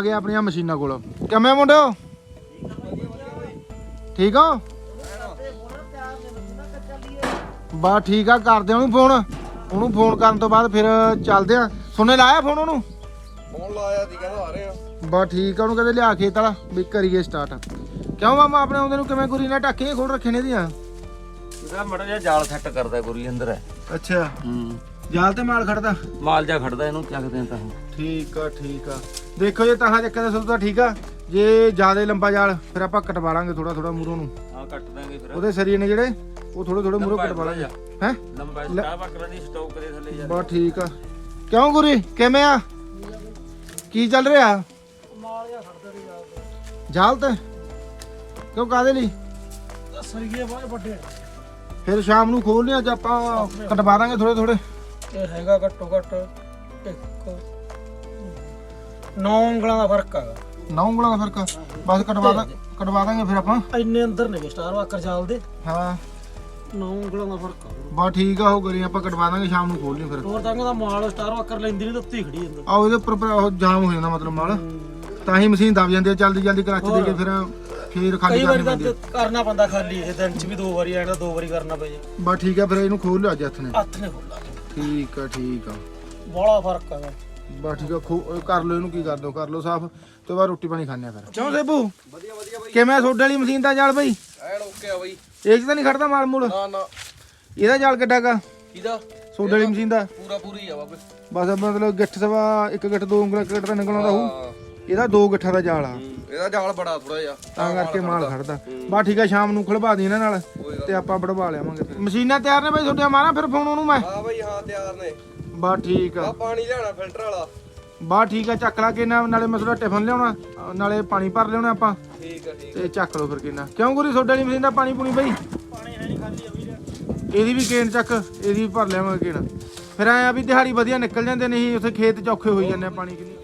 ਆ ਗਏ ਆਪਣੀਆਂ ਮਸ਼ੀਨਾਂ ਕੋਲ। ਕਿਵੇਂ ਮੁੰਡਿਓ? ਠੀਕ ਹੋ? ਬਾ ਠੀਕ ਆ ਕਰਦੇ ਉਹਨੂੰ ਫੋਨ। ਉਹਨੂੰ ਫੋਨ ਕਰਨ ਤੋਂ ਬਾਅਦ ਫਿਰ ਚੱਲਦੇ ਆ। ਸੁਣੇ ਲਾਇਆ ਫੋਨ ਉਹਨੂੰ? ਫੋਨ ਲਾਇਆ ਸੀ ਕਹਿੰਦਾ ਆ ਰਹੇ ਆ। ਬਾ ਠੀਕ ਆ ਉਹਨੂੰ ਕਹਿੰਦੇ ਲਿਆ ਖੇਤ ਵਾਲਾ ਵੀ ਕਰੀਏ ਸਟਾਰਟ ਕਿਉਂ ਮਾਮਾ ਆਪਣੇ ਆਉਂਦੇ ਨੂੰ ਕਿਵੇਂ ਗੁਰੀ ਨਾਲ ਢੱਕੇ ਖੋਲ ਰੱਖੇ ਨੇ ਦੀਆਂ ਇਹਦਾ ਮੜਾ ਜਿਹਾ ਜਾਲ ਸੈੱਟ ਕਰਦਾ ਗੁਰੀ ਅੰਦਰ। ਹੈ ਅੱਛਾ। ਹੂੰ। ਜਾਲ ਤੇ ਮਾਲ ਖੜਦਾ? ਮਾਲ ਜਾ ਖੜਦਾ ਇਹਨੂੰ ਚੱਕਦੇ ਆ ਤਾਂ। ਠੀਕ ਆ ਠੀਕ ਆ। ਦੇਖੋ ਜੇ ਤਾਹਾਂ ਚੱਕਰ ਦਾ ਸਭ ਠੀਕ ਆ। ਜੇ ਜ਼ਿਆਦਾ ਲੰਬਾ ਜਾਲ ਫਿਰ ਆਪਾਂ ਕਟਵਾ ਲਾਂਗੇ ਥੋੜਾ ਥੋੜਾ ਮੂਰੋਂ ਨੂੰ। ਹਾਂ ਕੱਟ ਦਾਂਗੇ ਫਿਰ। ਉਹਦੇ ਸਰੀਏ ਨੇ ਜਿਹੜੇ ਉਹ ਥੋੜੇ ਥੋੜੇ ਮੂਰੋਂ ਕਟਵਾ ਲਾਂਗੇ। ਹੈ? ਲੰਬਾ ਸਟਾ ਬੱਕਰਾ ਦੀ ਸਟੋਕ ਦੇ ਥੱਲੇ ਯਾਰ ਬਸ ਠੀਕ ਆ। ਕਿਉਂ ਗੁਰੀ? ਕਿਵੇਂ ਆ? ਕੀ ਚੱਲ ਰਿਹਾ? ਜਾਲ ਤੇ? ਕਿਉਂ ਕਾਦੇ ਲਈ? ਸਰੀਏ ਬਾਹਰ ਵੱਡੇ ਫਿਰ ਸ਼ਾਮ ਨੂੰ ਖੋਲਨੇ ਅੱਜ ਆਪਾਂ ਕਟਵਾ ਦਾਂਗੇ ਥੋੜੇ ਥੋੜੇ ਇਹ ਹੈਗਾ ਘੱਟੋ ਘੱਟ ਇੱਕ ਨੌ ਉਂਗਲਾਂ ਦਾ ਫ਼ਰਕ ਹੈਗਾ। ਨੌ ਉਂਗਲਾਂ ਦਾ ਫ਼ਰਕ? ਬਸ ਕਟਵਾ ਦਾਂ ਕਟਵਾ ਦਾਂਗੇ ਫਿਰ ਆਪਾਂ। ਇੰਨੇ ਅੰਦਰ ਨੇ ਸਟਾਰ ਵਾਕਰ ਜਾਲ ਦੇ। ਹਾਂ। ਨੌ ਉਂਗਲਾਂ ਦਾ ਫ਼ਰਕ ਆ। ਬਸ ਠੀਕ ਆ ਉਹ ਕਰੀ ਆਪਾਂ ਕਟਵਾ ਦਾਂਗੇ ਸ਼ਾਮ ਨੂੰ ਖੋਲਨੇ ਫਿਰ। ਹੋਰ ਤਾਂ ਦਾ ਮਾਲ ਸਟਾਰ ਵਾਕਰ ਲੈਂਦੀ ਨਹੀਂ ਤਾਂ ਉੱਤੇ ਹੀ ਖੜੀ ਜਾਂਦਾ ਆਹ ਉਹਦੇ ਉੱਪਰ ਉੱਪਰ ਉਹ ਜਾਮ ਹੋ ਜਾਂਦਾ ਮਤਲਬ ਮਾਲ। ਤਾਂ ਹੀ ਮਸ਼ੀਨ ਦਬ ਜਾਂਦੀ ਆ ਜਲਦੀ ਜਲਦੀ ਕਲੱਚ ਦੇ ਕੇ ਫਿਰ ਫੇਰ ਖਾਲੀ ਕਈ ਵਾਰੀ ਕਰਨੀ ਤਾਂ ਪੈਂਦੀ ਆ। ਕਰਨਾ ਪੈਂਦਾ ਖਾਲੀ ਇਹ ਦਿਨ ਚ ਵੀ ਦੋ ਵਾਰੀ ਆਣਾ ਦੋ ਵਾਰੀ ਕਰਨਾ ਪਏ ਬਸ ਠੀਕ ਆ ਫਿਰ ਇਹਨੂੰ ਖੋਲ ਲਿਓ ਅੱਜ ਹੱਥ ਨੇ। ਹੱਥ ਨੇ ਖੋਲਾ ਠੀਕ ਆ ਠੀਕ ਆ। ਬੜਾ ਫ਼ਰਕ ਹੈਗਾ ਬਸ ਠੀਕ ਆ ਖੋ- ਕਰ ਲਓ ਇਹਨੂੰ ਕੀ ਕਰ ਦੋ ਕਰ ਲਓ ਸਾਫ਼ ਤੇ ਬਾਅਦ ਰੋਟੀ ਪਾਣੀ ਖਾਣੇ ਆ ਫਿਰ। ਕਿਉਂ ਸੇਬੂ? ਵਧੀਆ ਵਧੀਆ ਬਾਈ। ਕਿਵੇਂ ਸੋਡੇ ਵਾਲੀ ਮਸ਼ੀਨ ਦਾ ਜਾਲ ਬਈ? ਐਨ ਓਕੇ ਆ ਬਾਈ। ਇਹ ਚ ਤਾਂ ਨਹੀਂ ਖੜਦਾ ਮਾਲ ਮੂਲ? ਨਾ ਨਾ। ਇਹਦਾ ਜਾਲ ਕਿੱਡਾ ਗਾ ਕਿਹਦਾ? ਸੋਡੇ ਵਾਲੀ ਮਸ਼ੀਨ ਦਾ? ਪੂਰਾ ਪੂਰੀ ਆ ਬਾਬੇ। ਬਸ ਮਤਲਬ ਗਿੱਠ ਸਵਾ ਇੱਕ ਗਿੱਠ ਦੋ ਉਂਗਲਾਂ ਇੱਕ ਗਿੱਠ ਤਾਂ ਨਿਕਲਣਾ ਹੋਊ। ਹਾਂ। ਇਹਦਾ ਦੋ ਗਿੱਠਾਂ ਦਾ ਜਾਲ ਆ। ਹੂੰ, ਇਹਦਾ ਜਾਲ ਬੜਾ ਥੋੜਾ ਜਿਹਾ। ਤਾਂ ਕਰਕੇ ਮਾਲ ਖੜਦਾ। ਬਸ ਠੀਕ ਆ ਸ਼ਾਮ ਨੂੰ ਖੜਵਾ ਦੀ ਇਹਨਾਂ ਨਾਲ ਤੇ ਆਪਾਂ ਵੜਵਾ ਲਿਆਵਾਂਗੇ ਫਿਰ। ਮਸ਼ੀਨਾਂ ਤਿਆਰ ਨੇ ਬਈ ਤੁਹਾਡੀਆਂ ਮਾਰਾਂ ਫਿਰ ਫੋਨ ਉਹਨੂੰ ਮੈਂ। ਹਾਂ ਬਾਈ ਹਾਂ ਤਿਆਰ ਨੇ। ਬਸ ਠੀਕ ਆ। ਆ ਪਾਣੀ ਲਿਆਣਾ ਫਿਲਟਰ ਵਾਲਾ। ਬਸ ਠੀਕ ਆ ਚੱਕ ਲਾ ਕੇ ਨਾ ਨਾਲੇ ਮਸਲਾ ਟਿਫਨ ਲਿਆਉਣਾ ਅਹ ਨਾਲੇ ਪਾਣੀ ਭਰ ਲਿਆਉਣਾ ਆਪਾਂ। ਠੀਕ ਆ ਠੀਕ ਤੇ ਚੱਕ ਲਓ ਫਿਰ ਕਿੰਨਾ। ਕਿਉਂ ਗੁਰੀ ਤੁਹਾਡੇ ਵਾਲੀ ਮਸ਼ੀਨ ਦਾ ਪਾਣੀ ਪੂਣੀ ਬਈ? ਪਾਣੀ ਹੈ ਨਹੀਂ ਖਾਲੀ ਆ ਵੀਰੇ ਇਹਦੀ ਵੀ ਕੇਨ ਚੱਕ ਇਹਦੀ ਵੀ ਭਰ ਲਿਆਵਾਂਗੇ ਕੇਨ। ਫਿਰ ਐਂ ਆ ਵੀ ਦਿਹਾੜੀ ਵਧੀਆ ਨਿਕਲ ਜਾਂਦੇ ਨਹੀਂ ਉੱਥੇ ਖੇਤ ਚ ਔਖੇ ਹੋਈ ਜਾਂਦੇ ਆ ਪਾਣੀ ਕਿੰਨੀ।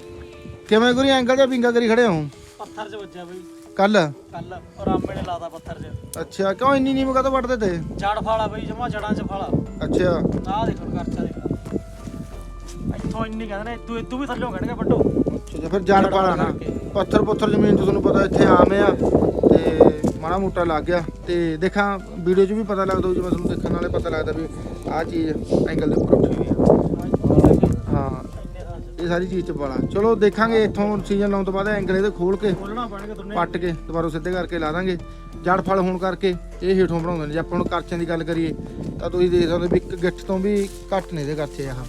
ਕਿਵੇਂ ਗੁਰੀ ਐਂਗਲ ਜਾਂ ਪਿੰਗਾ ਕਰੀ ਖੜੇ ਹੋ? ਪੱਥਰ 'ਚ ਵੱਜਿਆ ਬਈ। ਕੱਲ? ਕੱਲ ਰਾਮੇ ਨੇ ਲਾਤਾ ਪੱਥਰ 'ਚ। ਅੱਛਾ ਕਿਉਂ ਇੰਨੀ ਨੀਮ ਕਾ ਵੱਢਦੇ ਤੇ? ਜੜ ਫਾਲਾ ਬਈ ਜਮਾ ਜੜਾਂ 'ਚ ਫਾਲਾ। ਅੱਛਾ। ਆਹ ਦੇਖੋ ਖਰਚਾ ਦੇਖ। ਇੱਥੋਂ ਇੰਨੀ ਕਹਿੰਦੇ ਨੇ ਇਤੋਂ ਇਤੋਂ ਵੀ ਥੱਲੋਂ ਕੱਢ ਕੇ ਵੱਡੋ ਅੱਛਾ ਫਿਰ ਜੜ ਪਾਲਾ ਨਾ। ਪੱਥਰ ਪੁੱਥਰ ਜ਼ਮੀਨ 'ਚ ਤੁਹਾਨੂੰ ਪਤਾ ਇੱਥੇ ਆਮ ਆ ਤੇ ਮਾੜਾ ਮੋਟਾ ਲੱਗ ਗਿਆ। ਤੇ ਦੇਖਾਂ ਵੀਡੀਓ 'ਚ ਵੀ ਪਤਾ ਲੱਗਦਾ ਜਿਵੇਂ ਤੁਹਾਨੂੰ ਦੇਖਣ ਨਾਲੇ ਪਤਾ ਲੱਗਦਾ ਵੀ ਆਹ ਚੀਜ਼ ਐਂਗਲ ਦੇ ਉੱਪਰ ਉੱਠੀ ਹੋਈ ਆ। ਹਾਂ ਇਹ ਸਾਰੀ ਚੀਜ਼ 'ਚ ਪਾਲਾ ਚਲੋ ਦੇਖਾਂਗੇ ਇੱਥੋਂ ਸੀਜ਼ਨ ਲਾਉਣ ਤੋਂ ਬਾਅਦ ਐਂਗਲ ਇਹਦੇ ਖੋਲ ਕੇ ਖੋਲਣਾ ਪੈਣਗੇ ਦੋਨੇ। ਪੱਟ ਕੇ ਦੁਬਾਰਾ ਸਿੱਧੇ ਕਰਕੇ ਲਾ ਦਾਂਗੇ। ਜੜ ਫਲ ਹੋਣ ਕਰਕੇ ਇਹ ਹੇਠੋਂ ਬਣਾਉਂਦੇ ਨੇ। ਜੇ ਆਪਾਂ ਹੁਣ ਕਰਚਿਆਂ ਦੀ ਗੱਲ ਕਰੀਏ ਤਾਂ ਤੁਸੀਂ ਦੇਖ ਸਕਦੇ ਵੀ ਇੱਕ ਗਿੱਠ ਤੋਂ ਵੀ ਘੱਟ ਨੇ ਇਹਦੇ ਕਰਚੇ ਆਹ।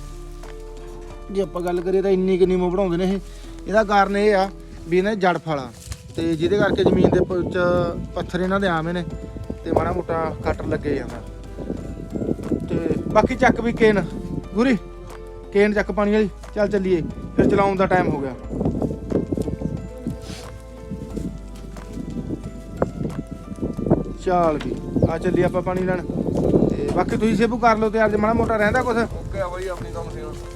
ਜੇ ਆਪਾਂ ਗੱਲ ਕਰੀਏ ਤਾਂ ਇੰਨੀ ਕਿੰਨੀ ਮੋ ਬਣਾਉਂਦੇ ਨੇ ਇਹ। ਇਹਦਾ ਕਾਰਨ ਇਹ ਆ ਵੀ ਇਹਨਾਂ ਜੜ ਫਲ। ਆ ਤੇ ਜਿਹਦੇ ਕਰਕੇ ਜ਼ਮੀਨ ਦੇ ਵਿੱਚ ਪੱਥਰ ਇਹਨਾਂ ਦੇ ਆਵੇਂ ਨੇ ਤੇ ਮਾੜਾ ਮੋਟਾ ਕੱਟ ਲੱਗੇ ਜਾਂਦਾ। ਤੇ ਬਾਕੀ ਚੱਕ ਵੀ ਕੇਨ। ਗੁਰੀ, ਕੇਨ ਚੱਕ ਪਾਣੀ ਵਾਲੀ। ਚੱਲ ਚੱਲੀਏ। ਫਿਰ ਚਲਾਉਣ ਦਾ ਟਾਈਮ ਹੋ ਗਿਆ। ਚਾਲ ਵੀ, ਆ ਚੱਲੀ ਆਪਾਂ ਪਾਣੀ ਲੈਣ। ਤੇ ਬਾਕੀ ਤੁਸੀਂ ਸੇਬੂ ਕਰ ਲਓ ਤੇ ਅੱਜ ਮਾੜਾ ਮੋਟਾ ਰਹਿੰਦਾ ਕੁਛ। ਓਕੇ ਆ ਬਾਈ, ਆਪਣੀ ਤਾਂ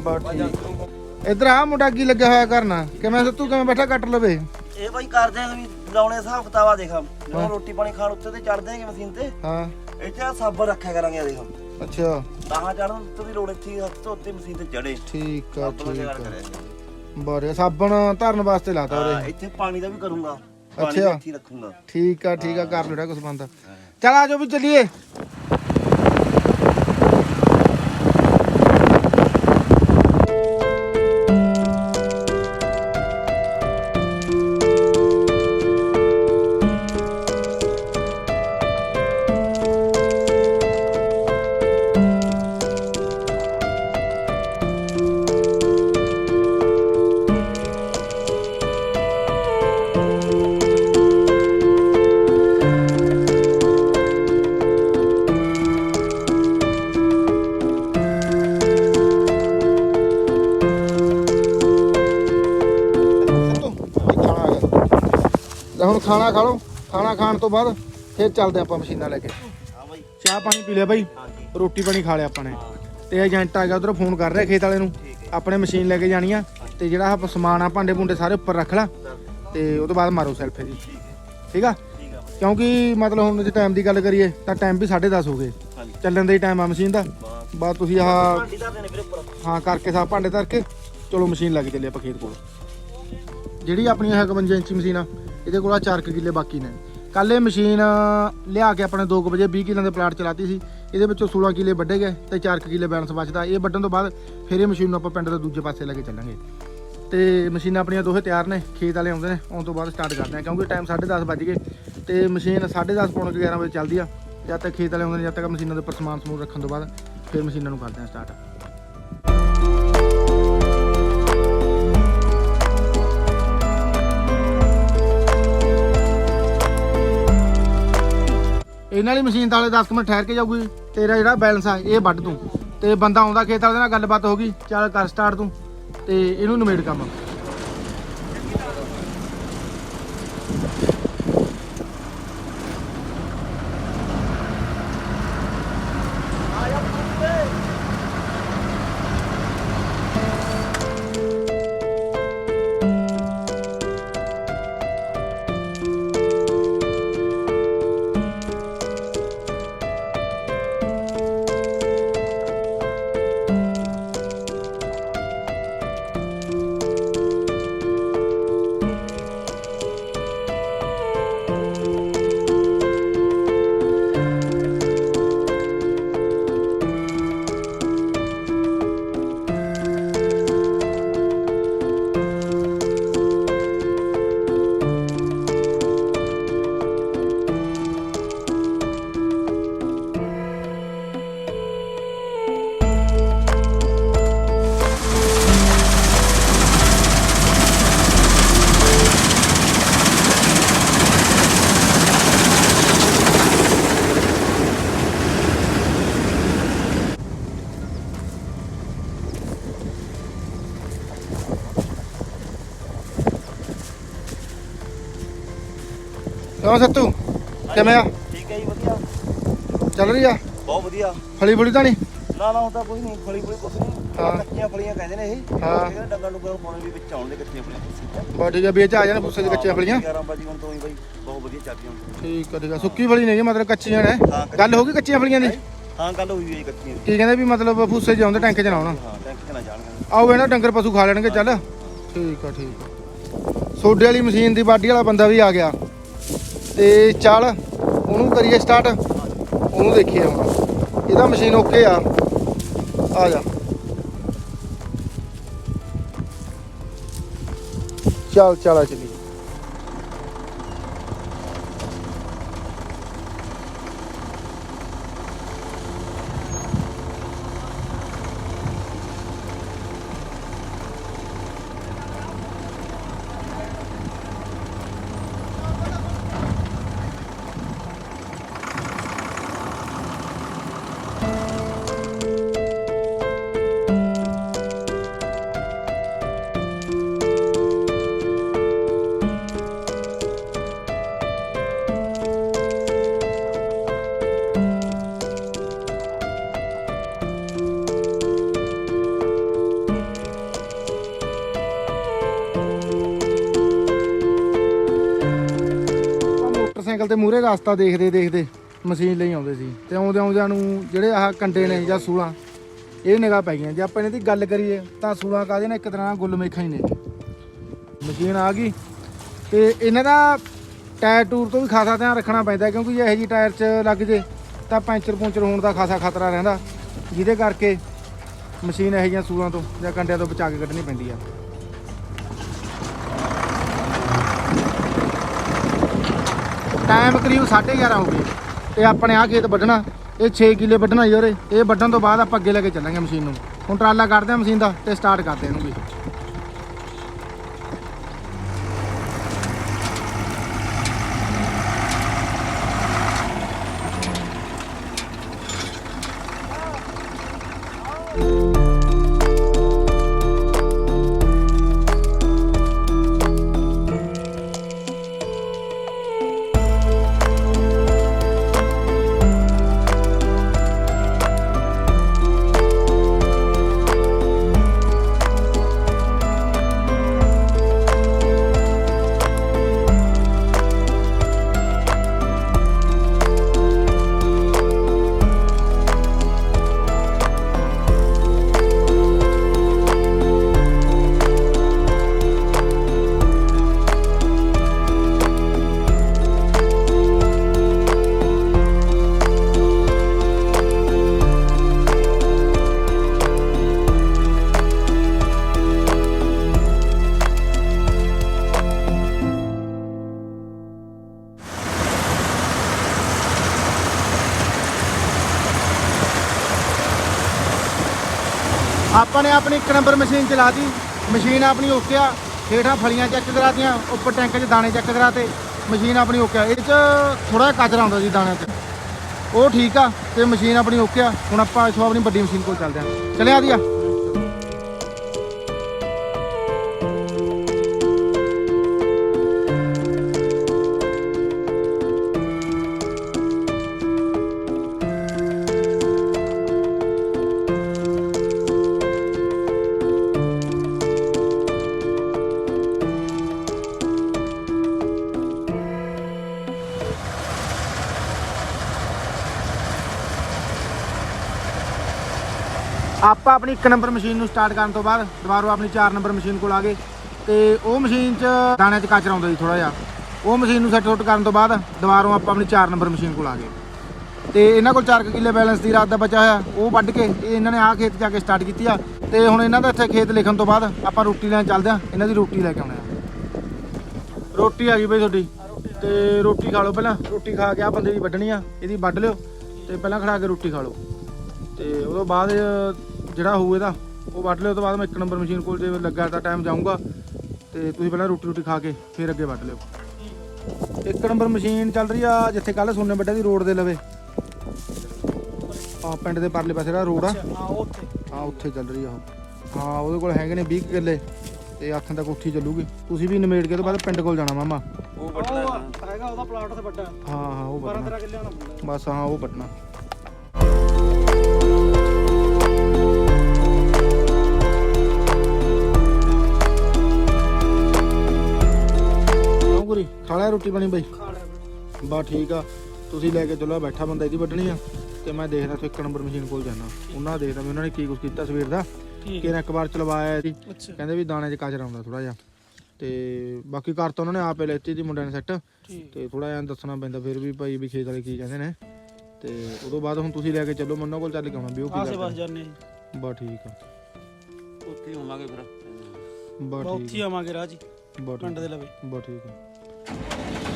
ਬਸ ਠੀਕ ਇੱਧਰ ਆ ਮੁੰਡਾ ਕੀ ਲੱਗਿਆ ਹੋਇਆ ਕਰਨਾ? ਕਿਵੇਂ ਸੱਤੂ ਕਿਵੇਂ ਬੈਠਾ ਕੱਟ ਲਵੇ? ਇਹ ਬਾਈ ਕਰਦੇ ਆ ਵੀ ਲਾਉਣੇ ਹਿਸਾਬ ਕਿਤਾਬਾ ਦੇਖ। ਜਦੋਂ ਰੋਟੀ ਪਾਣੀ ਖਾਣ ਉੱਤੇ ਤੇ ਚੜਦੇ ਆਂਗੇ ਮਸ਼ੀਨ ਤੇ? ਹਾਂ। ਇੱਥੇ ਸਾਬਣ ਰੱਖਿਆ ਕਰਾਂਗੇ ਦੇਖ। ਅੱਛਾ। ਤਾਂ ਚੜਨ ਉੱਤੇ ਦੀ ਲੋੜ ਇੱਥੇ ਹੱਥ ਤੋਂ ਉੱਤੇ ਮਸ਼ੀਨ ਤੇ ਚੜੇ ਠੀਕ ਆ ਠੀਕ ਆ। ਬਾਰੇ ਸਾਬਣ ਧਰਨ ਵਾਸਤੇ ਲਾਤਾ ਉਰੇ। ਇੱਥੇ ਪਾਣੀ ਦਾ ਵੀ ਕਰੂੰਗਾ। ਪਾਣੀ ਅੱਛਾ। ਠੀਕ ਆ ਠੀਕ ਆ ਕਰ ਲੈਣਾ ਕੁਛ ਬੰਦਾ ਚਲ ਆ ਜਾਓ ਵੀ ਚੱਲੀਏ। ਖਾਣਾ ਖਾ ਲਓ ਖਾਣਾ ਖਾਣ ਤੋਂ ਬਾਅਦ ਫਿਰ ਚੱਲਦੇ ਆਪਾਂ ਮਸ਼ੀਨਾਂ ਲੈ ਕੇ। ਹਾਂ ਬਾਈ। ਚਾਹ ਪਾਣੀ ਪੀ ਲਿਆ ਬਾਈ ਹਾਂਜੀ। ਰੋਟੀ ਪਾਣੀ ਖਾ ਲਿਆ ਆਪਾਂ ਨੇ। ਤੇ ਏਜੰਟ ਆ ਗਿਆ ਉਧਰ ਫੋਨ ਕਰ ਰਿਹਾ ਖੇਤ ਵਾਲੇ ਨੂੰ ਆਪਣੇ ਮਸ਼ੀਨ ਲੈ ਕੇ ਜਾਣੀ ਆ ਤੇ ਜਿਹੜਾ ਆਹ ਸਮਾਨ ਆ ਭਾਂਡੇ ਭੁੰਡੇ ਸਾਰੇ ਉੱਪਰ ਰੱਖ ਲਾ ਤੇ ਉਹ ਤੋਂ ਬਾਅਦ ਮਾਰੋ ਸੈਲਫੀ ਜੀ ਠੀਕ ਆ? ਕਿਉਂਕਿ ਮਤਲਬ ਹੁਣ ਜੇ ਟਾਈਮ ਦੀ ਗੱਲ ਕਰੀਏ ਤਾਂ ਟਾਈਮ ਵੀ 10:30 ਹੋ ਗਏ। ਚੱਲਣ ਦਾ ਹੀ ਟਾਈਮ ਆ ਮਸ਼ੀਨ ਦਾ। ਬਾਅਦ ਤੁਸੀਂ ਆਹ ਹਾਂ ਕਰਕੇ ਸਾ ਭਾਂਡੇ ਧਰ ਕੇ ਚਲੋ ਮਸ਼ੀਨ ਲੱਗ ਚੱਲੇ ਆਪਾਂ ਖੇਤ ਕੋਲ। ਜਿਹੜੀ ਆਪਣੀ ਇਹ 51 ਇੰਚੀ ਮਸ਼ੀਨ ਆ ਇਹਦੇ ਕੋਲ ਆ 4 ਕਿੱਲੇ ਬਾਕੀ ਨੇ। ਕੱਲ ਇਹ ਮਸ਼ੀਨ ਲਿਆ ਕੇ ਆਪਣੇ 2 ਵਜੇ 20 ਕਿੱਲਿਆਂ ਦੇ ਪਲਾਟ ਚਲਾਤੀ ਸੀ। ਇਹਦੇ ਵਿੱਚੋਂ 16 ਕਿੱਲੇ ਵੱਢੇ ਗਏ ਤੇ 4 ਕਿੱਲੇ ਬੈਲੈਂਸ ਬਚਦਾ। ਇਹ ਵੱਢਣ ਤੋਂ ਬਾਅਦ ਫਿਰ ਇਹ ਮਸ਼ੀਨ ਨੂੰ ਆਪਾਂ ਪਿੰਡ ਦੇ ਦੂਜੇ ਪਾਸੇ ਲੈ ਕੇ ਚੱਲਾਂਗੇ। ਤੇ ਮਸ਼ੀਨਾਂ ਆਪਣੀਆਂ ਦੋਹੇ ਤਿਆਰ ਨੇ, ਖੇਤ ਵਾਲੇ ਆਉਂਦੇ ਨੇ, ਆਉਣ ਤੋਂ ਬਾਅਦ ਸਟਾਰਟ ਕਰਦੇ ਆ ਕਿਉਂਕਿ ਟਾਈਮ 10:30 ਵੱਜ ਗਏ। ਤੇ ਮਸ਼ੀਨ 10:30 ਪੌਣੇ ਕੁ 11 ਵਜੇ ਚੱਲਦੀ ਆ। ਜਦ ਤੱਕ ਖੇਤ ਵਾਲੇ ਆਉਂਦੇ ਨੇ, ਜਦ ਤੱਕ ਮਸ਼ੀਨਾਂ ਦੇ ਉੱਪਰ ਸਮਾਨ ਸਮੂਨ ਰੱਖਣ ਤੋਂ ਬਾਅਦ ਫਿਰ ਮਸ਼ੀਨਾਂ ਨੂੰ ਕਰਦੇ ਆ ਸਟਾਰਟ ਇਹਨਾਂ ਵਾਲੀ ਮਸ਼ੀਨ ਤਾਂ ਹਲੇ 10 ਮਿੰਟ ਠਹਿਰ ਕੇ ਜਾਊਗੀ, ਤੇਰਾ ਜਿਹੜਾ ਬੈਲੈਂਸ ਆ, ਇਹ ਵੱਢ ਤੂੰ ਤੇ ਬੰਦਾ ਆਉਂਦਾ ਖੇਤ ਵਾਲੇ ਨਾਲ ਗੱਲਬਾਤ ਹੋ ਗਈ, ਚੱਲ ਕਰ ਸਟਾਰਟ ਤੂੰ, ਤੇ ਇਹਨੂੰ ਨਿਮੇੜ ਕੰਮ। ਸੱਤੂ ਕਿਵੇਂ ਆ? ਠੀਕ ਹੈ ਜੀ ਵਧੀਆ। ਚੱਲ ਰਹੀ ਆ? ਬਹੁਤ ਵਧੀਆ। ਫਲੀ ਫੁਲੀ ਤਾਂ ਨਹੀਂ? ਨਾ ਨਾ ਤਾਂ ਕੋਈ ਨਹੀਂ ਫਲੀ ਫਲੀ ਕੁਛ ਨਹੀਂ। ਹਾਂ। ਕੱਚੀਆਂ ਫਲੀਆਂ ਕਹਿੰਦੇ ਨੇ ਇਹ। ਹਾਂ। ਇਹ ਡੰਗਰ ਡੁੰਗਰ ਪਾਉਣੇ ਵੀ ਵਿੱਚ ਆਉਣ ਦੇ ਕੱਚੀਆਂ ਫਲੀਆਂ ਕੁਛ ਬਾ ਠੀਕ ਆ ਜਾਣ ਦੇ ਕੱਚੀਆਂ ਫਲੀਆਂ। 11 ਵਜੇ ਹੁਣ ਤੋਂ ਹੀ ਬਾਈ ਬਹੁਤ ਵਧੀਆ ਚੱਲ ਰਹੀਆਂ ਹੁਣ ਠੀਕ ਆ ਠੀਕ ਆ। ਸੁੱਕੀ ਫਲੀ ਨਹੀਂ ਗੀ, ਮਤਲਬ ਕੱਚੀਆਂ ਨੇ। ਹਾਂ, ਗੱਲ ਹੋ ਗਈ ਕੱਚੀਆਂ ਫਲੀਆਂ ਦੀ? ਹਾਂ ਗੱਲ ਹੋਈ ਹੋਈ ਕੱਚੀਆਂ ਦੀ। ਕੀ ਕਹਿੰਦੇ ਵੀ ਮਤਲਬ ਫੁੱਸੇ ਚ ਆਉਂਦੇ ਟੈਂਕ ਚ ਨਾ ਆਉਣ। ਹਾਂ ਟੈਂਕ ਚ ਨਾ ਜਾਣਗੇ ਆਓ ਇਹਨਾਂ ਡੰਗਰ ਪਸ਼ੂ ਖਾ ਲੈਣਗੇ ਚੱਲ। ਠੀਕ ਆ ਠੀਕ ਆ। ਸੋਡੇ ਵਾਲੀ ਮਸ਼ੀਨ ਦੀ ਬਾਡੀ ਵਾਲਾ ਬੰਦਾ ਵੀ ਆ ਗਿਆ। ਤੇ ਚੱਲ, ਉਹਨੂੰ ਕਰੀਏ ਸਟਾਰਟ ਉਹਨੂੰ ਦੇਖੀਏ ਹੁਣ। ਇਹਦਾ ਮਸ਼ੀਨ ਓਕੇ ਆ। ਆ ਜਾ। ਚੱਲ ਚੱਲ ਆ ਚਲੀ। ਮੋਟਰਸਾਈਕਲ ਤੇ ਮੂਹਰੇ ਰਸਤਾ ਦੇਖਦੇ ਦੇਖਦੇ ਮਸ਼ੀਨ ਲਈ ਆਉਂਦੇ ਸੀ ਤੇ ਆਉਂਦੇ ਆਉਂਦਿਆਂ ਨੂੰ ਜਿਹੜੇ ਆਹ ਕੰਡੇ ਨੇ ਜਾਂ ਸੂਲਾਂ, ਇਹ ਨਿਗਾਹ ਪੈ ਗਈਆਂ। ਜੇ ਆਪਾਂ ਇਹਨਾਂ ਦੀ ਗੱਲ ਕਰੀਏ ਤਾਂ ਸੂਲਾਂ ਕਾਹਦੇ ਨੇ? ਇੱਕ ਤਰ੍ਹਾਂ ਨਾਲ ਗੁੱਲ ਹੀ ਨੇ। ਮਸ਼ੀਨ ਆ ਗਈ ਤੇ ਇਹਨਾਂ ਦਾ ਟਾਇਰ ਟੂਰ ਤੋਂ ਵੀ ਖਾਸਾ ਧਿਆਨ ਰੱਖਣਾ ਪੈਂਦਾ ਕਿਉਂਕਿ ਜੇ ਇਹੋ ਜਿਹੀ ਟਾਇਰ 'ਚ ਲੱਗ ਜੇ ਤਾਂ ਪੈਂਚਰ ਪੁੰਚਰ ਹੋਣ ਦਾ ਖਾਸਾ ਖਤਰਾ ਰਹਿੰਦਾ। ਜਿਹਦੇ ਕਰਕੇ ਮਸ਼ੀਨ ਇਹੋ ਜਿਹੀਆਂ ਸੂਲਾਂ ਤੋਂ ਜਾਂ ਕੰਡਿਆਂ ਤੋਂ ਬਚਾ ਕੇ ਕੱਢਣੀ ਪੈਂਦੀ ਆ। ਟਾਈਮ ਕਰੀਬ 11:30 ਹੋ ਗਏ। ਤੇ ਆਪਣੇ ਆ ਖੇਤ ਵੱਢਣਾ, ਇਹ 6 ਕਿੱਲੇ ਵੱਢਣਾ ਜੀ ਉਹਰੇ ਇਹ ਵੱਢਣ ਤੋਂ ਬਾਅਦ ਆਪਾਂ ਅੱਗੇ ਲੈ ਕੇ ਚੱਲਾਂਗੇ ਮਸ਼ੀਨ ਨੂੰ। ਹੁਣ ਟਰਾਲਾ ਕੱਢਦੇ ਆ ਮਸ਼ੀਨ ਦਾ ਤੇ ਸਟਾਰਟ ਕਰਦੇ ਆ ਇਹਨੂੰ ਵੀ। ਆਪਾਂ ਨੇ ਆਪਣੀ ਇੱਕ ਨੰਬਰ ਮਸ਼ੀਨ ਚਲਾਤੀ। ਮਸ਼ੀਨ ਆਪਣੀ ਓਕੇ ਆ। ਹੇਠਾਂ ਫਲੀਆਂ ਚੈੱਕ ਕਰਾਤੀਆਂ, ਉੱਪਰ ਟੈਂਕ 'ਚ ਦਾਣੇ ਚੈੱਕ ਕਰਾਤੇ। ਮਸ਼ੀਨ ਆਪਣੀ ਓਕੇ ਆ। ਇਹ 'ਚ ਥੋੜਾ ਜਿਹਾ ਕਚਰਾ ਹੁੰਦਾ ਸੀ ਦਾਣਿਆਂ 'ਚ। ਉਹ ਠੀਕ ਆ ਤੇ ਮਸ਼ੀਨ ਆਪਣੀ ਓਕੇ ਆ। ਹੁਣ ਆਪਾਂ ਇਥੋਂ ਆਪਣੀ ਵੱਡੀ ਮਸ਼ੀਨ ਕੋਲ ਚੱਲਦੇ ਆ। ਚਲਿਆ ਦੀਆ ਆਪਾਂ ਆਪਣੀ ਇੱਕ ਨੰਬਰ ਮਸ਼ੀਨ ਨੂੰ ਸਟਾਰਟ ਕਰਨ ਤੋਂ ਬਾਅਦ ਦੁਬਾਰਾ ਆਪਣੀ 4 ਨੰਬਰ ਮਸ਼ੀਨ ਕੋਲ ਆ ਗਏ। ਤੇ ਉਹ ਮਸ਼ੀਨ 'ਚ ਦਾਣਿਆਂ 'ਚ ਕਚਰਾ ਆਉਂਦਾ ਸੀ ਥੋੜਾ ਜਿਹਾ। ਉਹ ਮਸ਼ੀਨ ਨੂੰ ਸੈੱਟ ਸੁੱਟ ਕਰਨ ਤੋਂ ਬਾਅਦ ਦੁਬਾਰਾ ਆਪਾਂ ਆਪਣੀ 4 ਨੰਬਰ ਮਸ਼ੀਨ ਕੋਲ ਆ ਗਏ। ਤੇ ਇਹਨਾਂ ਕੋਲ 4 ਕਿੱਲੇ ਬੈਲੈਂਸ ਦੀ ਰਾਤ ਦਾ ਬਚਿਆ ਹੋਇਆ, ਉਹ ਵੱਢ ਕੇ ਇਹ ਇਹਨਾਂ ਨੇ ਆਹ ਖੇਤ ਜਾ ਕੇ ਸਟਾਰਟ ਕੀਤੀ ਆ। ਤੇ ਹੁਣ ਇਹਨਾਂ ਦਾ ਇੱਥੇ ਖੇਤ ਲਿਖਣ ਤੋਂ ਬਾਅਦ ਆਪਾਂ ਰੋਟੀ ਲੈਣ ਚੱਲਦੇ ਆ, ਇਹਨਾਂ ਦੀ ਰੋਟੀ ਲੈ ਕੇ ਆਉਣੇ ਆ। ਰੋਟੀ ਆ ਗਈ ਬਈ ਤੁਹਾਡੀ। ਤੇ ਰੋਟੀ ਖਾ ਲਓ ਪਹਿਲਾਂ। ਰੋਟੀ ਖਾ ਕੇ ਆ ਬੰਦੇ ਦੀ ਵੱਢਣੀ ਆ, ਇਹਦੀ ਵੱਢ ਲਿਓ ਤੇ ਪਹਿਲਾਂ ਖੜਾ ਕੇ ਰੋਟੀ ਖਾ ਲਓ। ਤੇ ਉਦੋਂ ਬਾਅਦ ਜਿਹੜਾ ਹੋਊ ਇਹਦਾ ਉਹ ਵੱਢ ਲਿਓ ਤੋਂ ਬਾਅਦ ਮੈਂ ਇੱਕ ਨੰਬਰ ਮਸ਼ੀਨ ਕੋਲ ਜੇ ਲੱਗਾ ਤਾਂ ਟਾਈਮ ਜਾਊਂਗਾ। ਤੇ ਤੁਸੀਂ ਪਹਿਲਾਂ ਰੋਟੀ ਰੋਟੀ ਖਾ ਕੇ ਫਿਰ ਅੱਗੇ ਵੱਢ ਲਿਓ। ਇੱਕ ਨੰਬਰ ਮਸ਼ੀਨ ਚੱਲ ਰਹੀ ਆ ਜਿੱਥੇ ਕੱਲ ਸੋਨੇ ਵੱਡੇ ਦੀ ਰੋਡ ਦੇ ਲਵੇ। ਆ ਪਿੰਡ ਦੇ ਪਰਲੇ ਪਾਸੇ ਦਾ ਰੋਡ ਆ। ਹਾਂ ਉੱਥੇ। ਹਾਂ ਉੱਥੇ ਚੱਲ ਰਹੀ ਆ ਉਹ। ਹਾਂ ਉਹਦੇ ਕੋਲ ਹੈਗੇ ਨੇ 20 ਕਿੱਲੇ ਤੇ ਹੱਥਾਂ ਤੱਕ ਉੱਥੇ ਚੱਲੂਗੀ। ਤੁਸੀਂ ਵੀ ਨਿਮੇੜ ਕੇ ਤੋਂ ਬਾਅਦ ਪਿੰਡ ਕੋਲ ਜਾਣਾ ਮਾਮਾ। ਉਹ ਉਹ ਹੈਗਾ ਉਹਦਾ ਪਲਾਟ ਤੇ ਵੱਡਾ। ਹਾਂ ਹਾਂ ਉਹ 12 ਵੱਢਣਾ 13 ਕਿੱਲੇ ਹੋਣਾ ਪੂਰਾ ਬਸ ਹਾਂ ਉਹ ਵੱਢਣਾ। ਗੁਰੀ ਖਾ ਲਿਆ ਰੋਟੀ ਬਣੀ ਬਈ। ਖਾ ਲਿਆ ਬਾ ਠੀਕ ਆ। ਤੁਸੀਂ ਲੈ ਕੇ ਚਲੋ ਬੈਠਾ ਬੰਦਾ ਇਹਦੀ ਵੱਢਣੀ ਆ। ਤੇ ਮੈਂ ਦੇਖਦਾ ਤੇ ਇੱਕ ਨੰਬਰ ਮਸ਼ੀਨ ਕੋਲ ਜਾਣਾ ਉਹਨਾਂ ਦੇਖਦਾ ਵੀ ਉਹਨਾਂ ਨੇ ਕੀ ਕੁਝ ਕੀਤਾ ਸਵੇਰ ਦਾ। ਕਿਹਨੇ ਇੱਕ ਵਾਰ ਚਲਵਾਇਆ ਅੱਛਾ। ਕਹਿੰਦੇ ਵੀ ਦਾਣੇ 'ਚ ਕਚਰਾ ਆਉਂਦਾ ਥੋੜਾ ਜਿਹਾ। ਤੇ ਬਾਕੀ ਘਰ ਤਾਂ ਉਹਨਾਂ ਨੇ ਆਪੇ ਲੈਤੀ ਦੀ ਮੁੰਡਿਆਂ ਨੇ ਸੈੱਟ। ਤੇ ਥੋੜਾ ਜਿਹਾ ਦੱਸਣਾ ਪੈਂਦਾ ਫਿਰ ਵੀ ਭਾਈ ਵੀ ਖੇਤ ਵਾਲੇ ਕੀ ਕਹਿੰਦੇ ਨੇ। ਤੇ ਉਦੋਂ ਬਾਅਦ ਹੁਣ ਤੁਸੀਂ ਲੈ ਕੇ ਚੱਲੋ ਮੰਨੋ ਕੋਲ ਚੱਲ ਕੇ ਆਉਣਾ ਵੀ ਉਹ ਕੀ ਕਰਦਾ। ਜਾਣੇ ਬਾ ਠੀਕ ਆ। ਉੱਥੇ ਹੋਵਾਂਗੇ ਫਿਰ। ਬਾ ਉੱਥੇ ਠੀਕ ਆਵਾਂਗੇ ਰਾਹ ਜੀ ਬਾ ਪਿੰਡ ਠੀਕ ਦੇ ਲਵੇ। ਬਾ ਠੀਕ ਆ। あ!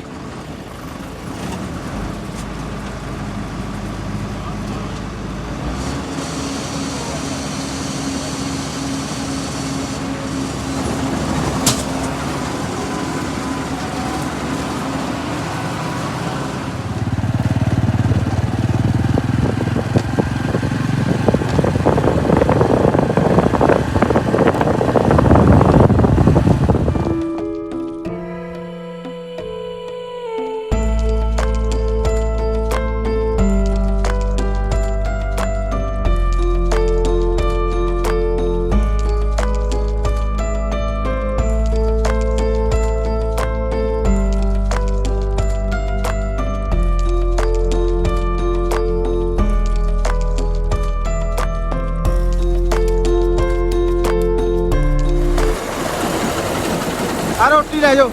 ਰੋਟੀ ਲੈ ਜਾਓ।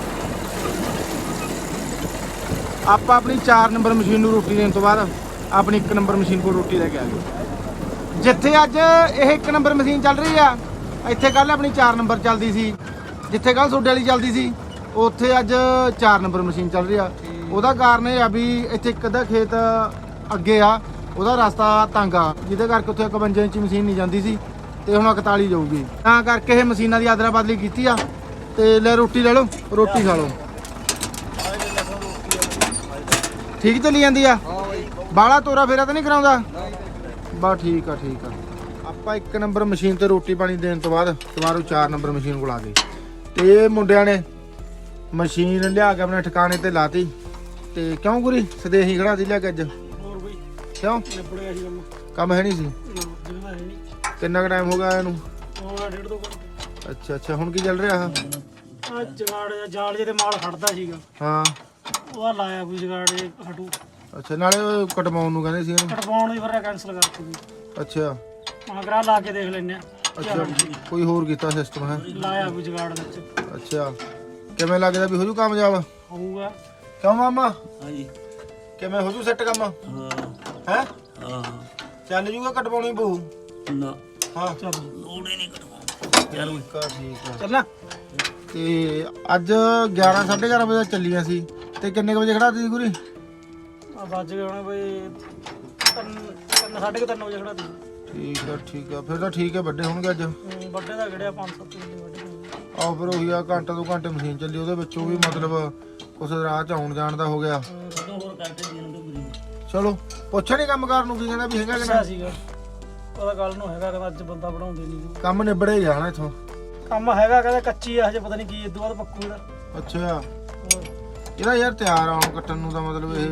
ਆਪਾਂ ਆਪਣੀ 4 ਨੰਬਰ ਮਸ਼ੀਨ ਨੂੰ ਰੋਟੀ ਦੇਣ ਤੋਂ ਬਾਅਦ ਆਪਣੀ 1 ਨੰਬਰ ਮਸ਼ੀਨ ਕੋਲ ਰੋਟੀ ਲੈ ਕੇ ਆ ਗਏ। ਜਿੱਥੇ ਅੱਜ ਇਹ 1 ਨੰਬਰ ਮਸ਼ੀਨ ਚੱਲ ਰਹੀ ਆ, ਇੱਥੇ ਕੱਲ ਆਪਣੀ 4 ਨੰਬਰ ਚੱਲਦੀ ਸੀ। ਜਿੱਥੇ ਕੱਲ ਸੋਡੇ ਵਾਲੀ ਚੱਲਦੀ ਸੀ, ਉੱਥੇ ਅੱਜ 4 ਨੰਬਰ ਮਸ਼ੀਨ ਚੱਲ ਰਹੀ ਆ। ਉਹਦਾ ਕਾਰਨ ਇਹ ਆ ਵੀ ਇੱਥੇ ਇੱਕ ਅੱਧਾ ਖੇਤ ਅੱਗੇ ਆ, ਉਹਦਾ ਰਸਤਾ ਤੰਗ ਆ, ਜਿਹਦੇ ਕਰਕੇ ਉੱਥੇ 51 ਇੰਚ ਮਸ਼ੀਨ ਨਹੀਂ ਜਾਂਦੀ ਸੀ, ਤੇ ਹੁਣ 41 ਜਾਊਗੀ। ਤਾਂ ਕਰਕੇ ਇਹ ਮਸ਼ੀਨਾਂ ਦੀ ਆਦਰਾ ਬਦਲੀ ਕੀਤੀ ਆ। ਤੇ ਲੈ ਰੋਟੀ ਲੈ ਲਓ ਰੋਟੀ ਖਾ ਲਓ। ਠੀਕ ਚੱਲੀ ਜਾਂਦੀ ਆ? ਬਾਲਾ ਤੋਰਾ ਫੇਰਾ ਤਾਂ ਨਹੀਂ ਕਰਾਉਂਦਾ? ਬਾ ਠੀਕ ਆ ਠੀਕ ਆ। ਆਪਾਂ ਇੱਕ ਨੰਬਰ ਮਸ਼ੀਨ ਤੇ ਰੋਟੀ ਪਾਣੀ ਦੇਣ ਤੋਂ ਬਾਅਦ ਦੁਬਾਰਾ 4 ਨੰਬਰ ਮਸ਼ੀਨ ਕੋਲ ਆ ਗਏ। ਤੇ ਇਹ ਮੁੰਡਿਆਂ ਨੇ ਮਸ਼ੀਨ ਲਿਆ ਕੇ ਆਪਣੇ ਠਿਕਾਣੇ ਤੇ ਲਾਤੀ। ਤੇ ਕਿਉਂ ਗੁਰੀ? ਸਦੇਹੀ ਖੜਾ ਸੀ ਲਿਆ ਕੇ ਅੱਜ? ਹੋਰ ਬਈ। ਕਿਉਂ? ਨਿਬੜਿਆ ਸੀ ਕੰਮ। ਕੰਮ ਹੈ ਨਹੀਂ ਸੀ? ਨਾ ਜਿਵੇਂ ਹੈ ਨਹੀਂ। ਕਿੰਨਾ ਕੁ ਟਾਈਮ ਹੋ ਗਿਆ ਇਹਨੂੰ? ਡੇਢ ਦੋ ਘੰਟੇ। ਅੱਛਾ ਅੱਛਾ ਹੁਣ ਕੀ ਚੱਲ ਰਿਹਾ ਆ ਆ ਜਗਾੜ ਜਿਹਾ ਜਾਲ ਜੇ ਤੇ ਮਾਲ ਖੜਦਾ ਸੀਗਾ। ਹਾਂ। ਉਹਦਾ ਲਾਇਆ ਕੋਈ ਜਗਾੜ ਜੇ ਹਟੂ। ਅੱਛਾ ਨਾਲੇ ਉਹ ਕਟਵਾਉਣ ਨੂੰ ਕਹਿੰਦੇ ਸੀ ਇਹਨੂੰ? ਕਟਵਾਉਣ ਦੀ ਫਿਰ ਕੈਨਸਲ ਕਰਤੀ ਵੀ ਅੱਛਾ। ਮਗਰਾ ਲਾ ਕੇ ਦੇਖ ਲੈਨੇ ਆ। ਅੱਛਾ ਕੋਈ ਹੋਰ ਕੀਤਾ ਸਿਸਟਮ ਹੈ? ਲਾਇਆ ਕੋਈ ਜਗਾੜ ਵਿੱਚ। ਅੱਛਾ। ਕਿਵੇਂ ਲੱਗਦਾ ਵੀ ਹੋ ਜੂ ਕਾਮਯਾਬ? ਹੋਊਗਾ। ਕਿਉਂ ਮਾਮਾ? ਹਾਂਜੀ। ਕਿਵੇਂ ਹੋ ਜੂ ਸੈੱਟ ਕੰਮ? ਹਾਂ। ਹੈ? ਹਾਂ। ਚੱਲ ਜੂਗਾ ਕਟਵਾਉਣੀ ਪਊ। ਨਾ। ਹਾਂ। ਚੱਲ। ਲੋੜੇ ਨਹੀਂ ਠੀਕ ਆ ਠੀਕ ਆ। ਚੱਲਣਾ ਤੇ ਅੱਜ 11 11:30 ਵਜੇ ਚੱਲੀਆਂ ਸੀ। ਤੇ ਕਿੰਨੇ ਕੁ ਵਜੇ ਖੜਾ ਸੀ ਗੁਰੀ ਆ ਵੱਜ ਗਏ ਹੋਣੇ ਬਈ ਤਿੰਨ ਤਿੰਨ ਸਾਢੇ ਕੁ ਤਿੰਨ ਵਜੇ ਖੜਾ ਤੀ ਠੀਕ ਆ ਠੀਕ ਆ। ਫਿਰ ਤਾਂ ਠੀਕ ਹੈ ਵੱਡੇ ਹੋਣਗੇ ਅੱਜ। ਵੱਡੇ ਦਾ ਗੜਿਆ 5-7 ਕਿੱਲੇ ਵੱਡੇ। ਆਹ ਫਿਰ ਉਹੀ ਆ ਘੰਟਾ ਦੋ ਘੰਟੇ ਮਸ਼ੀਨ ਚੱਲੀ ਉਹਦੇ ਵਿੱਚੋਂ ਵੀ ਮਤਲਬ ਕੁਛ ਰਾਹ ਚ ਆਉਣ ਜਾਣ ਦਾ ਹੋ ਗਿਆ। ਹੋਰ ਤੋਂ ਚਲੋ ਪੁੱਛਿਆ ਨਹੀਂ ਕੰਮ ਕਰਨ ਨੂੰ ਕੀ ਕਹਿੰਦਾ ਵੀ ਹੈਗਾ ਕਿ ਨਾ ਸੀਗਾ। ਉਹਦਾ ਗੱਲ ਨੂੰ ਹੈਗਾ ਕਹਿੰਦਾ ਅੱਜ ਬੰਦਾ ਬਣਾਉਂਦੇ ਨਹੀਂ। ਕੰਮ ਨਿਬੜੇ ਜਾਣਾ ਇਥੋਂ? ਕੰਮ ਹੈਗਾ ਕਹਿੰਦਾ ਕੱਚੀ ਆ ਹਜੇ ਪਤਾ ਨਹੀਂ ਕੀ ਇਦੋਂ ਬਾਅਦ ਪੱਕੂ ਇਹਦਾ। ਅੱਛਾ। ਇਹਦਾ ਯਾਰ ਤਿਆਰ ਆਉਣ ਕੱਟਣ ਨੂੰ ਦਾ ਮਤਲਬ ਇਹ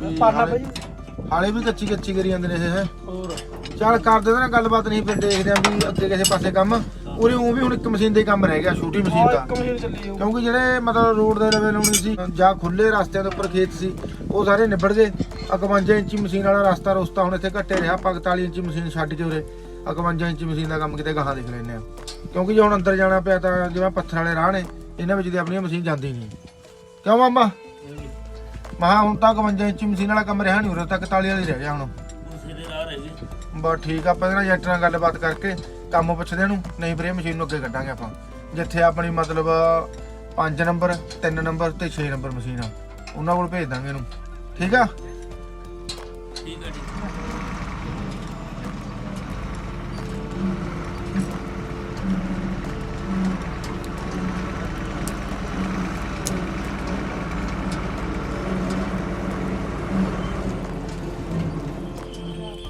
ਵੀ ਪਾਣਾ ਹਾਲੇ- ਭਾਈ। ਹਾਲੇ ਵੀ ਕੱਚੀ ਕੱਚੀ ਕਰੀ ਜਾਂਦੇ ਨੇ ਇਹ ਹੈ? ਹੋਰ? ਚੱਲ ਕਰ ਦੇ ਨਾ ਗੱਲਬਾਤ ਨਹੀਂ ਫਿਰ ਦੇਖਦੇ ਆਂ ਵੀ ਅੱਗੇ ਕਿਸੇ ਪਾਸੇ ਕੰਮ। ਉਰੇ ਉਹ ਵੀ ਹੁਣ ਇੱਕ ਮਸ਼ੀਨ ਦੇ ਕੰਮ ਰਹਿ ਗਿਆ ਛੋਟੀ ਮਸ਼ੀਨ ਦਾ ਇੱਕ ਮਸ਼ੀਨ ਚੱਲੀ ਜਾਊ ਕਿਉਂਕਿ ਜਿਹੜੇ ਮਤਲਬ ਰੋਡ ਦੇ ਲਵੇ ਲਾਉਣੀ ਸੀ ਜਾਂ ਖੁੱਲੇ ਰਸਤਿਆਂ ਦੇ ਉੱਪਰ ਖੇਤ ਸੀ ਉਹ ਸਾਰੇ ਨਿਬੜ ਗਏ 51 ਇੰਚੀ ਮਸ਼ੀਨ ਵਾਲਾ ਰਸਤਾ ਰੁਸਤਾ ਹੁਣ ਇੱਥੇ ਘੱਟੇ ਰਿਹਾ। 45 ਇੰਚੀ ਮਸ਼ੀਨ ਛੱਡ ਕੇ ਉਰੇ 51 ਇੰਚੀ ਮਸ਼ੀਨ ਦਾ ਕੰਮ ਕਿਤੇ ਗਾਹਾਂ ਦੇਖ ਲੈਨੇ ਆ ਕਿਉਂਕਿ ਜੇ ਹੁਣ ਅੰਦਰ ਜਾਣਾ ਪਿਆ ਤਾਂ ਜਿਵੇਂ ਪੱਥਰ ਵਾਲੇ ਰਾਹ ਨੇ, ਇਹਨਾਂ ਵਿੱਚ ਤੇ ਆਪਣੀ ਮਸ਼ੀਨ ਜਾਂਦੀ ਨਹੀਂ। ਕਿਉਂ ਮਾਮਾ? ਮਹਾ ਹੁਣ ਤਾਂ 51 ਇੰਚੀ ਮਸ਼ੀਨ ਵਾਲਾ ਕੰਮ ਰਿਹਾ ਨਹੀਂ, ਉਰੇ ਤੱਕ 41 ਵਾਲੀ ਰਹਿ ਗਿਆ ਹੁਣ। ਬਸ ਠੀਕ ਆ, ਆਪਾਂ ਇਹਦੇ ਨਾਲ ਨਾਲ ਗੱਲਬਾਤ ਕਰਕੇ ਕੰਮ ਪੁੱਛਦੇ ਨੂੰ ਨਹੀਂ ਵੀਰੇ, ਮਸ਼ੀਨ ਨੂੰ ਅੱਗੇ ਕੱਢਾਂਗੇ ਆਪਾਂ। ਜਿੱਥੇ ਆਪਣੀ ਮਤਲਬ 5 ਨੰਬਰ 3 ਨੰਬਰ ਤੇ 6 ਨੰਬਰ ਮਸ਼ੀਨ ਆ। ਉਹਨਾਂ ਕੋਲ ਭੇਜ ਦਾਂਗੇ ਇਹਨੂੰ। ਠੀਕ ਆ? ਠੀਕ ਹੈ ਜੀ।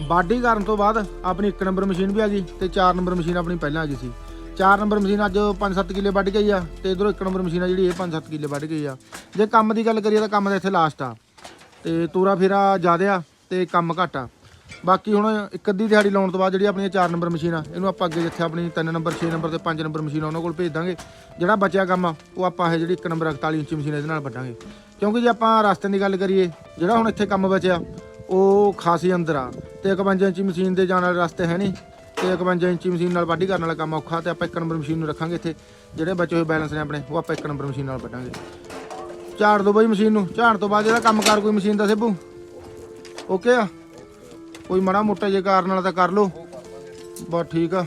ਬਾਡੀ ਕਰਨ ਤੋਂ ਬਾਅਦ ਆਪਣੀ 1 ਨੰਬਰ ਮਸ਼ੀਨ ਵੀ ਆ ਗਈ ਤੇ 4 ਨੰਬਰ ਮਸ਼ੀਨ ਆਪਣੀ ਪਹਿਲਾਂ ਆ ਗਈ ਸੀ। 4 ਨੰਬਰ ਮਸ਼ੀਨ ਅੱਜ 5-7 ਕਿੱਲੇ ਵੱਢ ਗਈ ਆ ਤੇ ਇਧਰੋਂ 1 ਨੰਬਰ ਮਸ਼ੀਨ ਆ ਜਿਹੜੀ ਇਹ 5-7 ਕਿੱਲੇ ਵੱਢ ਗਈ ਆ। ਜੇ ਕੰਮ ਦੀ ਗੱਲ ਕਰੀਏ ਤਾਂ ਕੰਮ ਤਾਂ ਇੱਥੇ ਲਾਸਟ ਆ। ਤੇ ਤੂਰਾ ਫੇਰਾ ਜ਼ਿਆਦਾ ਆ ਤੇ ਕੰਮ ਘੱਟ ਆ। ਬਾਕੀ ਹੁਣ ਇੱਕ ਅੱਧੀ ਦਿਹਾੜੀ ਲਾਉਣ ਤੋਂ ਬਾਅਦ ਜਿਹੜੀ ਆਪਣੀ 4 ਨੰਬਰ ਮਸ਼ੀਨ ਆ, ਇਹਨੂੰ ਆਪਾਂ ਅੱਗੇ ਜਿੱਥੇ ਆਪਣੀ 3 ਨੰਬਰ 6 ਨੰਬਰ ਤੇ 5 ਨੰਬਰ ਮਸ਼ੀਨ ਆ, ਉਹਨਾਂ ਕੋਲ ਭੇਜ ਦਾਂਗੇ। ਜਿਹੜਾ ਬਚਿਆ ਕੰਮ ਆ, ਉਹ ਆਪਾਂ ਇਹ ਜਿਹੜੀ 1 ਨੰਬਰ 41 ਇੰਚੀ ਮਸ਼ੀਨ ਇਹਦੇ ਨਾਲ ਵੱਢਾਂਗੇ। ਕਿਉਂਕਿ ਜੇ ਆਪਾਂ ਰਸਤੇ ਦੀ ਗੱਲ ਕਰੀਏ, ਜਿਹੜਾ ਹੁਣ ਇੱਥੇ ਕੰਮ ਬਚਿਆ, ਉਹ ਖਾਸੀ ਅੰਦਰ ਆ। ਤੇ 51 ਇੰਚੀ ਮਸ਼ੀਨ ਦੇ ਜਾਣ ਵਾਲੇ ਰਸਤੇ ਹੈ ਨਹੀਂ, ਤੇ 51 ਇੰਚੀ ਮਸ਼ੀਨ ਨਾਲ ਵਾਢੀ ਕਰਨ ਵਾਲਾ ਕੰਮ ਔਖਾ, ਤੇ ਆਪਾਂ ਇੱਕ ਨੰਬਰ ਮਸ਼ੀਨ ਨੂੰ ਰੱਖਾਂਗੇ ਇੱਥੇ। ਜਿਹੜੇ ਬਚੇ ਹੋਏ ਬੈਲੈਂਸ ਨੇ ਆਪਣੇ, ਉਹ ਆਪਾਂ ਇੱਕ ਨੰਬਰ ਮਸ਼ੀਨ ਨਾਲ ਵੱਢਾਂਗੇ। ਝਾੜ ਦੋ ਬਈ ਮਸ਼ੀਨ ਨੂੰ। ਝਾੜ ਤੋਂ ਬਾਅਦ ਜਿਹੜਾ ਕੰਮ ਕਰ ਕੋਈ ਮਸ਼ੀਨ ਦਾ ਸੇਬੂ। ਓਕੇ ਆ? ਕੋਈ ਮਾੜਾ ਮੋਟਾ ਜੇ ਕਾਰਨ ਵਾਲਾ ਤਾਂ ਕਰ ਲੋ ਬਸ ਠੀਕ ਆ।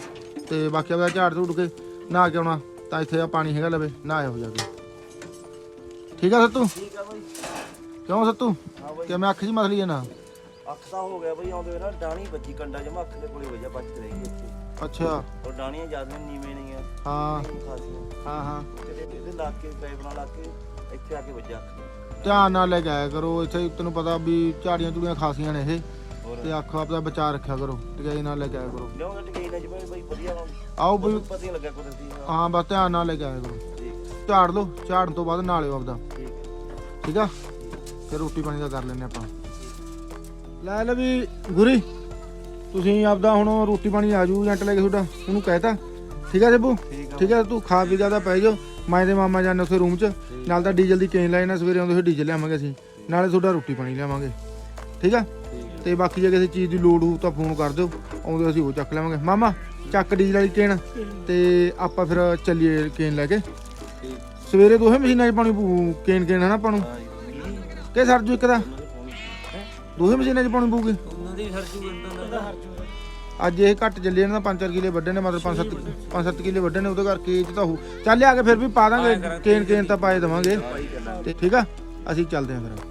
ਤੇ ਬਾਕੀ ਆ ਝਾੜ ਝੂੜ ਕੇ ਨਹਾ ਕੇ ਆਉਣਾ। ਤਾਂ ਇੱਥੇ ਆ ਪਾਣੀ ਹੈਗਾ ਲਵੇ ਨਹਾਇਆ ਹੋ ਜਾ ਕੇ ਠੀਕ ਆ ਸੱਤੂ? ਠੀਕ ਆ ਬਾਈ। ਕਿਉਂ ਸੱਤੂ? ਹਾਂ ਕਿ ਮੈਂ ਅੱਖ ਜੀ ਮਸਲੀ ਹੈ ਨਾ? ਅੱਖ ਤਾਂ ਹੋ ਗਿਆ ਬਾਈ ਆਉਂਦੇ ਨਾ ਡਾਣੀ ਵੱਜੀ ਕੰਡਾ ਜਮਾ ਅੱਖ ਦੇ ਕੋਲੇ ਵਜਾ ਬਚਤ ਰਹੀ ਗਈ ਇੱਥੇ। ਅੱਛਾ। ਔਰ ਡਾਣੀਆਂ ਜ਼ਿਆਦਾ ਨੀਵੇਂ ਨਹੀਂ ਆ। ਹਾਂ। ਖਾਸੀਆਂ। ਹਾਂ ਹਾਂ। ਇਹਦੇ ਲਾ ਕੇ ਪੈਪ ਨਾਲ ਲਾ ਕੇ ਇੱਥੇ ਆ ਕੇ ਵੱਜਾ। ਅੱਖ ਧਿਆਨ ਨਾਲ ਲੈ ਕੇ ਆਇਆ ਕਰੋ ਇੱਥੇ ਤੈਨੂੰ ਪਤਾ ਵੀ ਝਾੜੀਆਂ ਝੂੜੀਆਂ ਖਾਸੀਆਂ ਨੇ ਇਹ। ਹੋਰ। ਤੇ ਅੱਖ ਆਪਦਾ ਬਚਾ ਰੱਖਿਆ ਕਰੋ ਟਿਕਾਈ ਨਾਲ ਲੈ ਕੇ ਆਇਆ ਕਰੋ। ਲਿਆਉਂਦਾ ਟਿਕਾਈ ਨਾ ਜਿਵੇਂ ਬਾਈ ਵਧੀਆ ਵਾ। ਆਓ ਬਈ। ਪਤਾ ਨਹੀਂ ਲੱਗਾ ਕੁਦਰਤੀ ਹਾਂ ਹਾਂ ਬਸ ਧਿਆਨ ਨਾਲ ਲੈ ਕੇ ਆਇਆ ਕਰੋ। ਠੀਕ। ਝਾੜ ਲਓ ਝਾੜਨ ਤੋਂ ਬਾਅਦ ਨਾਲਿਓ ਆਪਦਾ। ਠੀਕ। ਠੀਕ ਆ? ਫਿਰ ਰੋਟੀ ਪਾਣੀ ਦਾ ਕਰ ਲੈਨੇ ਆਪਾਂ। ਲੈ ਲੈ ਵੀ ਗੁਰੀ ਤੁਸੀਂ ਆਪਦਾ ਹੁਣ ਰੋਟੀ ਪਾਣੀ ਆ ਜੂ ਏਜੰਟ ਲੈ ਕੇ ਤੁਹਾਡਾ। ਉਹਨੂੰ ਕਹਿਤਾ। ਠੀਕ ਆ ਸੇਬੂ? ਠੀਕ ਆ। ਤੂੰ ਖਾ ਪੀ ਕੇ ਆਪਦਾ ਪੈ ਜਾਓ। ਮੈਂ ਤੇ ਮਾਮਾ ਜਾਨੇ ਉੱਥੇ ਰੂਮ 'ਚ। ਨਾਲ ਤਾਂ ਡੀਜ਼ਲ ਦੀ ਕੇਨ ਲੈਣਾ ਸਵੇਰੇ ਆਉਂਦੇ ਹੋਏ ਡੀਜ਼ਲ ਲਿਆਵਾਂਗੇ ਅਸੀਂ। ਨਾਲੇ ਤੁਹਾਡਾ ਰੋਟੀ ਪਾਣੀ ਲਿਆਵਾਂਗੇ। ਠੀਕ ਆ? ਤੇ ਬਾਕੀ ਜੇ ਕਿਸੇ ਚੀਜ਼ ਦੀ ਲੋੜ ਹੋਊ ਤਾਂ ਫੋਨ ਕਰ ਦਿਓ। ਆਉਂਦੇ ਅਸੀਂ ਉਹ ਚੱਕ ਲਵਾਂਗੇ ਮਾਮਾ ਚੱਕ ਡੀਜ਼ਲ ਵਾਲੀ ਕੇਨ। ਤੇ ਆਪਾਂ ਫਿਰ ਚੱਲੀਏ ਕੇਨ ਲੈ ਕੇ। ਸਵੇਰੇ ਦੋਹੇ ਮਸ਼ੀਨਾਂ 'ਚ ਪਾਣੀ ਪੂ ਕੇਨ ਕੇਨ ਹਨਾ ਆਪਾਂ ਨੂੰ? ਕਿ ਸਰਜੂ ਇੱਕ ਦਾ? ਦੋਹੇ ਮਸ਼ੀਨਾਂ 'ਚ ਪਾਣੀ ਪਊਗੀ? ਉਹਨਾਂ ਦੀ ਸਰਜੂ ਗੰਦਾ ਅੱਜ ਇਹ ਘੱਟ ਚੱਲੇ ਇਹਨਾਂ ਦਾ 5-4 ਕਿਲੇ ਵੱਡੇ ਨੇ ਮਤਲਬ 5-7 5-7 ਕਿਲੇ ਵੱਡੇ ਨੇ ਉਹਦੇ ਕਰਕੇ ਇਹ 'ਚ ਤਾਂ ਹੋ ਚੱਲ ਆ ਕੇ ਫਿਰ ਵੀ ਪਾ ਦਾਂਗੇ ਕੇਨ ਕੇਨ ਤਾਂ ਪਾਏ ਦਵਾਂਗੇ। ਤੇ ਠੀਕ ਆ ਅਸੀਂ ਚੱਲਦੇ ਆਂ ਫਿਰ।